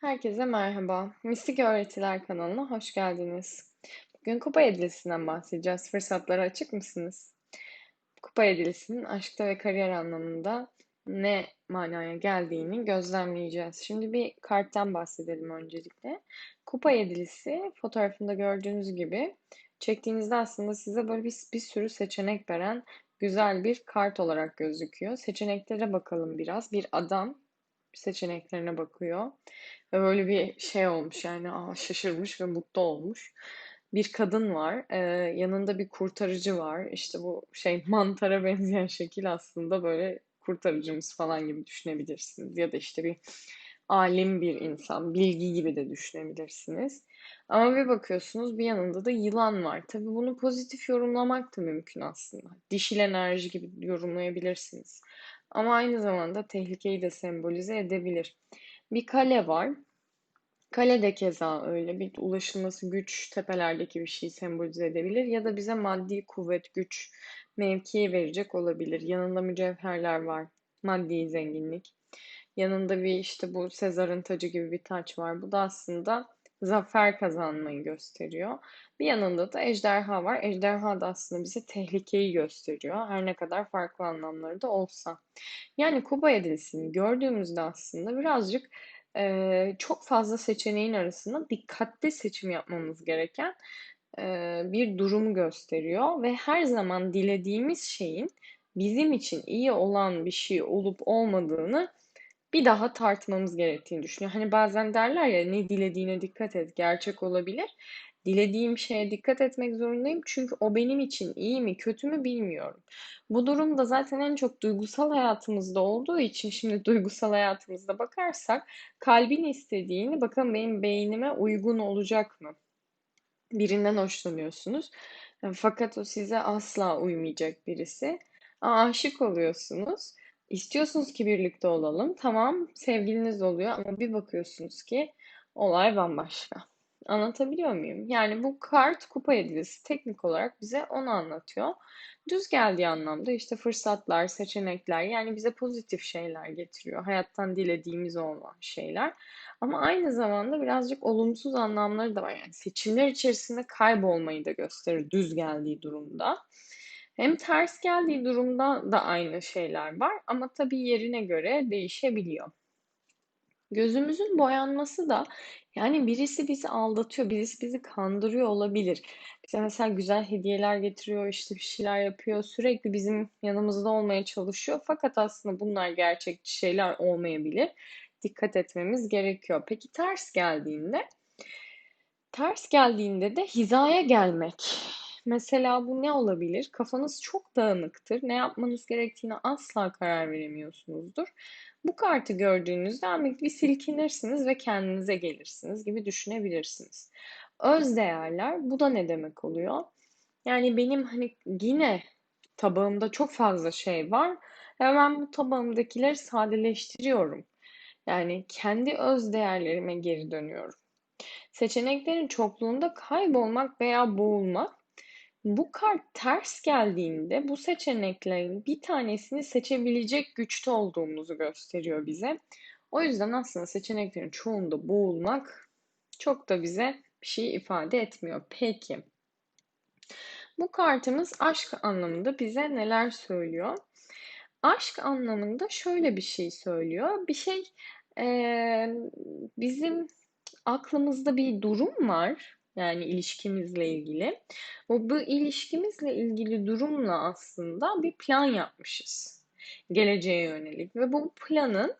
Herkese merhaba. Mistik Öğretiler kanalına hoş geldiniz. Bugün kupa yedilisinden bahsedeceğiz. Fırsatlara açık mısınız? Kupa yedilisinin aşkta ve kariyer anlamında ne manaya geldiğini gözlemleyeceğiz. Şimdi bir karttan bahsedelim öncelikle. Kupa yedilisi fotoğrafında gördüğünüz gibi çektiğinizde aslında size böyle bir, bir sürü seçenek veren güzel bir kart olarak gözüküyor. Seçeneklere bakalım biraz. Bir adam seçeneklerine bakıyor. Ve böyle bir şey olmuş yani aa, şaşırmış ve mutlu olmuş. Bir kadın var. Ee, yanında bir kurtarıcı var. İşte bu şey mantara benzeyen şekil aslında böyle kurtarıcımız falan gibi düşünebilirsiniz. Ya da işte bir alim bir insan, bilgi gibi de düşünebilirsiniz. Ama bir bakıyorsunuz bir yanında da yılan var. Tabii bunu pozitif yorumlamak da mümkün aslında. Dişil enerji gibi yorumlayabilirsiniz. Ama aynı zamanda tehlikeyi de sembolize edebilir. Bir kale var. Kale de keza öyle bir ulaşılması güç tepelerdeki bir şeyi sembolize edebilir ya da bize maddi kuvvet, güç, mevki verecek olabilir. Yanında mücevherler var, maddi zenginlik. Yanında bir işte bu Sezar'ın tacı gibi bir taç var. Bu da aslında zafer kazanmayı gösteriyor. Bir yanında da ejderha var. Ejderha da aslında bize tehlikeyi gösteriyor. Her ne kadar farklı anlamları da olsa. Yani Kuba Yedilisi'ni gördüğümüzde aslında birazcık e, çok fazla seçeneğin arasında dikkatli seçim yapmamız gereken e, bir durum gösteriyor ve her zaman dilediğimiz şeyin bizim için iyi olan bir şey olup olmadığını bir daha tartmamız gerektiğini düşünüyor. Hani bazen derler ya ne dilediğine dikkat et, gerçek olabilir. Dilediğim şeye dikkat etmek zorundayım çünkü o benim için iyi mi kötü mü bilmiyorum. Bu durumda zaten en çok duygusal hayatımızda olduğu için şimdi duygusal hayatımızda bakarsak kalbin istediğini bakın benim beynime uygun olacak mı? Birinden hoşlanıyorsunuz. Fakat o size asla uymayacak birisi. Aşık oluyorsunuz. İstiyorsunuz ki birlikte olalım. Tamam, sevgiliniz oluyor ama bir bakıyorsunuz ki olay bambaşka. Anlatabiliyor muyum? Yani bu kart kupa yedilisi teknik olarak bize onu anlatıyor. Düz geldiği anlamda işte fırsatlar, seçenekler yani bize pozitif şeyler getiriyor. Hayattan dilediğimiz olan şeyler. Ama aynı zamanda birazcık olumsuz anlamları da var. Yani seçimler içerisinde kaybolmayı da gösterir düz geldiği durumda. Hem ters geldiği durumda da aynı şeyler var ama tabii yerine göre değişebiliyor. Gözümüzün boyanması da yani birisi bizi aldatıyor, birisi bizi kandırıyor olabilir. Bize mesela güzel hediyeler getiriyor, işte bir şeyler yapıyor, sürekli bizim yanımızda olmaya çalışıyor. Fakat aslında bunlar gerçekçi şeyler olmayabilir. Dikkat etmemiz gerekiyor. Peki ters geldiğinde? Ters geldiğinde de hizaya gelmek. Mesela bu ne olabilir? Kafanız çok dağınıktır. Ne yapmanız gerektiğine asla karar veremiyorsunuzdur. Bu kartı gördüğünüzde bir silkinirsiniz ve kendinize gelirsiniz gibi düşünebilirsiniz. Öz değerler bu da ne demek oluyor? Yani benim hani yine tabağımda çok fazla şey var ve ben bu tabağımdakileri sadeleştiriyorum. Yani kendi öz değerlerime geri dönüyorum. Seçeneklerin çokluğunda kaybolmak veya boğulmak bu kart ters geldiğinde bu seçeneklerin bir tanesini seçebilecek güçte olduğumuzu gösteriyor bize. O yüzden aslında seçeneklerin çoğunda boğulmak çok da bize bir şey ifade etmiyor. Peki. Bu kartımız aşk anlamında bize neler söylüyor? Aşk anlamında şöyle bir şey söylüyor. Bir şey e, bizim aklımızda bir durum var yani ilişkimizle ilgili. O bu ilişkimizle ilgili durumla aslında bir plan yapmışız. Geleceğe yönelik ve bu planın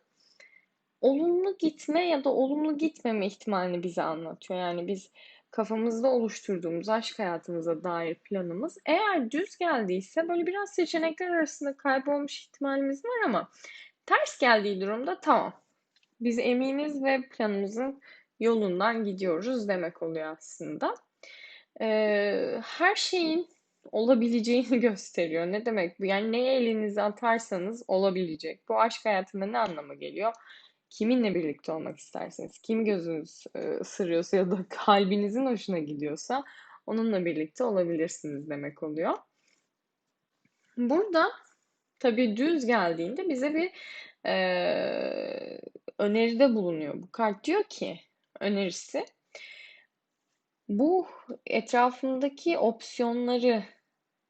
olumlu gitme ya da olumlu gitmeme ihtimalini bize anlatıyor. Yani biz kafamızda oluşturduğumuz aşk hayatımıza dair planımız eğer düz geldiyse böyle biraz seçenekler arasında kaybolmuş ihtimalimiz var ama ters geldiği durumda tamam. Biz eminiz ve planımızın yolundan gidiyoruz demek oluyor aslında. Ee, her şeyin olabileceğini gösteriyor. Ne demek bu? Yani neye elinizi atarsanız olabilecek. Bu aşk hayatında ne anlama geliyor? Kiminle birlikte olmak isterseniz, kim gözünüz e, ısırıyorsa ya da kalbinizin hoşuna gidiyorsa onunla birlikte olabilirsiniz demek oluyor. Burada tabii düz geldiğinde bize bir eee, öneride bulunuyor. Bu kart diyor ki önerisi bu etrafındaki opsiyonları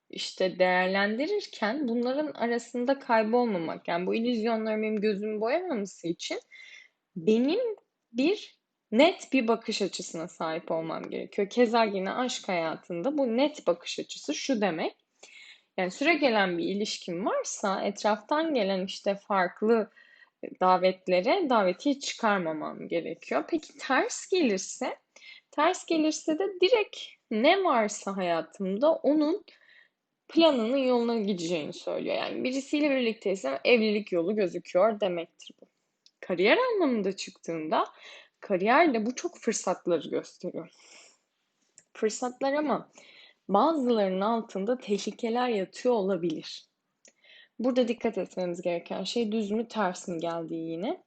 işte değerlendirirken bunların arasında kaybolmamak yani bu illüzyonların benim gözümü boyamaması için benim bir net bir bakış açısına sahip olmam gerekiyor. Keza yine aşk hayatında bu net bakış açısı şu demek. Yani süre gelen bir ilişkim varsa etraftan gelen işte farklı davetlere davetiye çıkarmamam gerekiyor. Peki ters gelirse ters gelirse de direkt ne varsa hayatımda onun planının yoluna gideceğini söylüyor. Yani birisiyle birlikteysem evlilik yolu gözüküyor demektir bu. Kariyer anlamında çıktığında kariyerde bu çok fırsatları gösteriyor. Fırsatlar ama bazılarının altında tehlikeler yatıyor olabilir. Burada dikkat etmemiz gereken şey düz mü ters mi geldiği yine.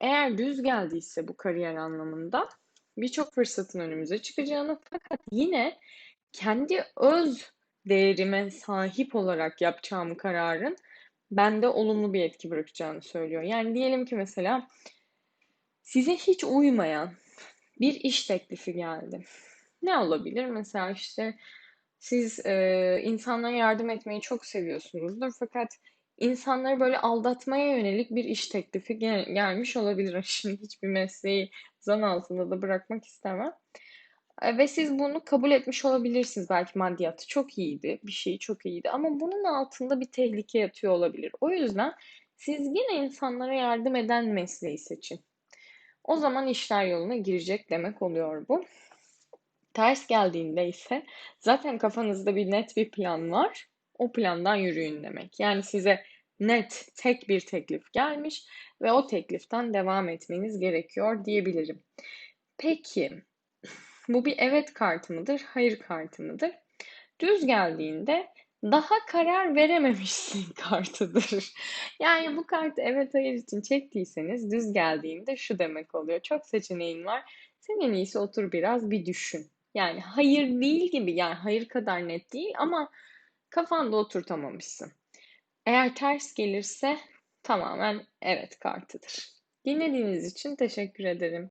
Eğer düz geldiyse bu kariyer anlamında birçok fırsatın önümüze çıkacağını fakat yine kendi öz değerime sahip olarak yapacağım kararın bende olumlu bir etki bırakacağını söylüyor. Yani diyelim ki mesela size hiç uymayan bir iş teklifi geldi. Ne olabilir? Mesela işte siz e, insanlara yardım etmeyi çok seviyorsunuzdur fakat insanları böyle aldatmaya yönelik bir iş teklifi gel gelmiş olabilir. Şimdi hiçbir mesleği zan altında da bırakmak istemem. E, ve siz bunu kabul etmiş olabilirsiniz. Belki maddiyatı çok iyiydi, bir şey çok iyiydi ama bunun altında bir tehlike yatıyor olabilir. O yüzden siz yine insanlara yardım eden mesleği seçin. O zaman işler yoluna girecek demek oluyor bu. Ters geldiğinde ise zaten kafanızda bir net bir plan var. O plandan yürüyün demek. Yani size net tek bir teklif gelmiş ve o tekliften devam etmeniz gerekiyor diyebilirim. Peki bu bir evet kartı mıdır, hayır kartı mıdır? Düz geldiğinde daha karar verememişsin kartıdır. Yani bu kartı evet hayır için çektiyseniz düz geldiğinde şu demek oluyor. Çok seçeneğin var. Sen en iyisi otur biraz bir düşün. Yani hayır değil gibi yani hayır kadar net değil ama kafanda oturtamamışsın. Eğer ters gelirse tamamen evet kartıdır. Dinlediğiniz için teşekkür ederim.